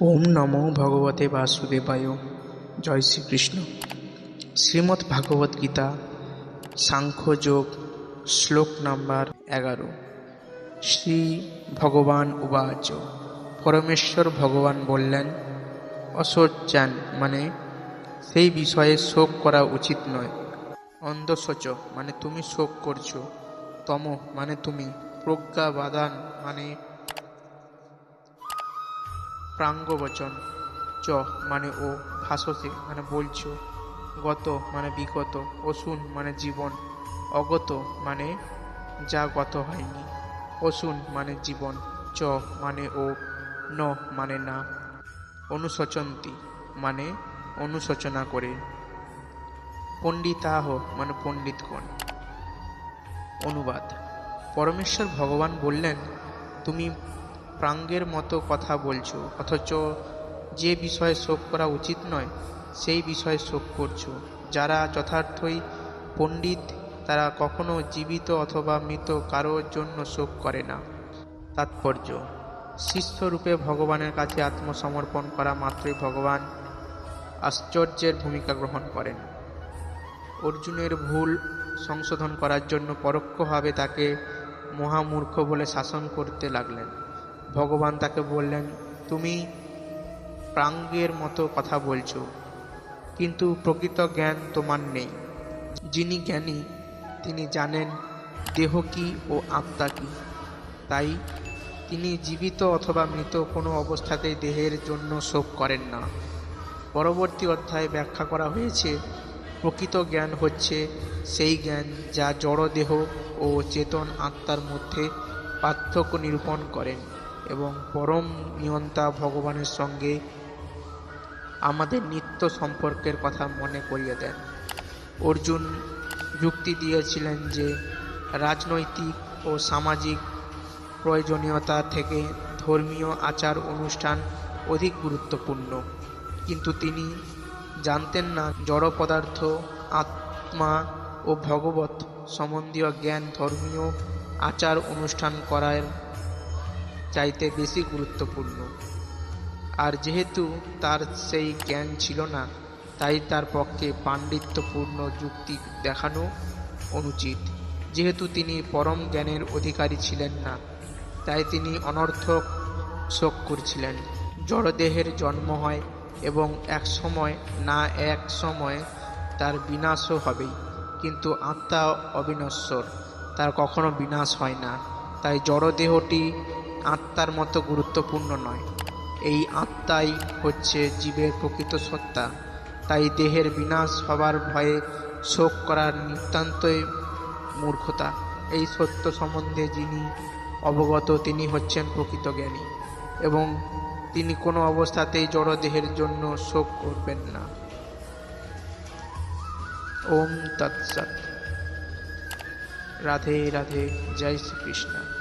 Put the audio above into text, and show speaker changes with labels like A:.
A: ওম নমো ভগবতে বাসুদেবায়। জয় শ্রীকৃষ্ণ। শ্রীমদ্ ভাগবত গীতা সাংখ্যযোগ শ্লোক নাম্বার এগারো। শ্রী ভগবান উবাচ। পরমেশ্বর ভগবান বললেন অশোচান মানে সেই বিষয়ে শোক করা উচিত নয়। অন্ধশোচ মানে তুমি শোক করছ। তম মানে তুমি প্রজ্ঞাবাদান মানে প্রাঙ্গবচন। চ মানে ও ভাষসে মানে বলছো। গত মানে বিগত। অসুন মানে জীবন। অগত মানে যা গত হয়নি। অসুন মানে জীবন। চ মানে ও। ন মানে না। অনুশোচন্তি মানে অনুশোচনা করে। পণ্ডিতাহ মানে পণ্ডিতগণ। অনুবাদ। পরমেশ্বর ভগবান বললেন, তুমি প্রাঙ্গের মতো কথা বলছো, অথচ যে বিষয়ে শোক করা উচিত নয়, সেই বিষয়ে শোক করছ। যারা যথার্থই পণ্ডিত, তারা কখনো জীবিত অথবা মৃত কারোর জন্য শোক করে না। তাৎপর্য, শিষ্যরূপে ভগবানের কাছে আত্মসমর্পণ করা মাত্রই ভগবান আশ্চর্যের ভূমিকা গ্রহণ করেন। অর্জুনের ভুল সংশোধন করার জন্য পরোক্ষভাবে তাকে মহামূর্খ বলে শাসন করতে লাগলেন। ভগবান তাকে বললেন, তুমি প্রাঙ্গের মতো কথা বলছো, কিন্তু প্রকৃত জ্ঞান তোমার নেই। যিনি জ্ঞানী, তিনি জানেন দেহ কি ও আত্মা কি। তাই তিনি জীবিত অথবা মৃত কোনো অবস্থাতেই দেহের জন্য শোক করেন না। পরবর্তী অধ্যায়ে ব্যাখ্যা করা হয়েছে, প্রকৃত জ্ঞান হচ্ছে সেই জ্ঞান যা জড়দেহ ও চেতন আত্মার মধ্যে পার্থক্য নিরূপণ করেন। এবং পরম নিয়ন্তা ভগবানের সঙ্গে আমাদের নিত্য সম্পর্কের কথা মনে করিয়ে দেন। অর্জুন যুক্তি দিয়েছিলেন যে রাজনৈতিক ও সামাজিক প্রয়োজনীয়তা থেকে ধর্মীয় আচার অনুষ্ঠান অধিক গুরুত্বপূর্ণ। কিন্তু তিনি জানতেন না জড় পদার্থ, আত্মা ও ভগবত সম্বন্ধীয় জ্ঞান ধর্মীয় আচার অনুষ্ঠান করার চাইতে বেশি গুরুত্বপূর্ণ। আর যেহেতু তার সেই জ্ঞান ছিল না, তাই তার পক্ষে পাণ্ডিত্যপূর্ণ যুক্তি দেখানো অনুচিত। যেহেতু তিনি পরম জ্ঞানের অধিকারী ছিলেন না, তাই তিনি অনর্থক শোক করছিলেন জড়দেহের জন্ম হয় এবং এক সময় না এক সময় তার বিনাশও হবেই। কিন্তু আত্মা অবিনশ্বর, তার কখনো বিনাশ হয় না। তাই জড়দেহটি আত্মার মতো গুরুত্বপূর্ণ নয়। এই আত্মাই হচ্ছে জীবের প্রকৃত সত্তা। তাই দেহের বিনাশ হবার ভয়ে শোক করার নিতান্তই মূর্খতা। এই সত্য সম্বন্ধে যিনি অবগত, তিনি হচ্ছেন প্রকৃত জ্ঞানী। এবং তিনি কোনো অবস্থাতেই জড়দেহের জন্য শোক করবেন না। ওম তৎসৎ। রাধে রাধে, জয় শ্রীকৃষ্ণ।